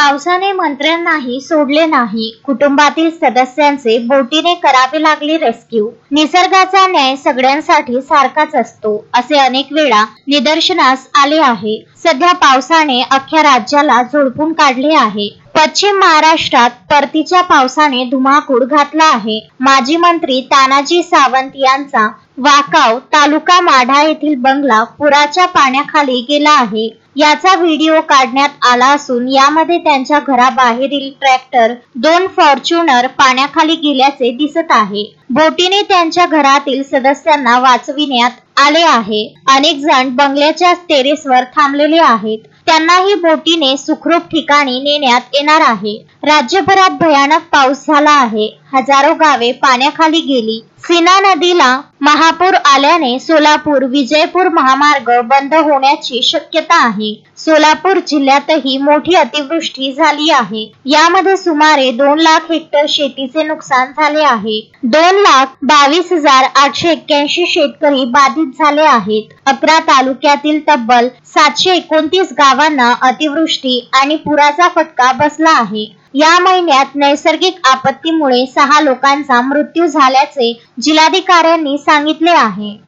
पावसाने मंत्र्यांनाही सोडले नाही. कुटुंबातील सदस्यांचे बोटीने करावे लागले रेस्क्यू. निसर्गाचा न्याय सगळ्यांसाठी सारखाच असतो असे अनेक वेळा निदर्शनास आले आहे. सध्या पावसाने अख्ख्या राज्याला झोडपून काढले आहे. पश्चिम महाराष्ट्रात परतीच्या पावसाने धुमाकूळ घातला आहे. माजी मंत्री तानाजी सावंत यांचा वाकाव तालुका माढा येथील बंगला पुराच्या पाण्याखाली गेला आहे. याचा व्हिडिओ काढण्यात आला असून यामध्ये त्यांच्या घराबाहेरील ट्रॅक्टर दोन फॉर्च्युनर पाण्याखाली गेल्याचे दिसत आहे. बोटीने त्यांच्या घरातील सदस्यांना वाचविण्यात आले आहे. अनेक जण बंगल्याच्या टेरेसवर थांबलेले आहेत. त्यांनाही बोटीने सुखरूप ठिकाणी नेण्यात येणार आहे. राज्यभरात भयानक पाऊस झाला आहे. हजारो गावे पाण्याखाली गेली. सीना नदीला महापूर आल्याने सोलापूर विजयपूर महामार्ग बंद होण्याची शक्यता आहे. सोलापूर जिल्ह्यातही मोठी अतिवृष्टी झाली आहे. यामध्ये सुमारे दोन लाख हेक्टर शेतीचे नुकसान झाले आहे. दोन लाख बावीस हजार आठशे एक्क्याऐंशी शेतकरी बाधित झाले आहेत. अकरा तालुक्यातील तब्बल सातशे एकोणतीस गावांना अतिवृष्टी आणि पुराचा फटका बसला आहे. या महिन्यात नैसर्गिक आपत्तीमुळे सहा लोकांचा मृत्यू झाल्याचे जिल्हाधिकाऱ्यांनी सांगितले आहे.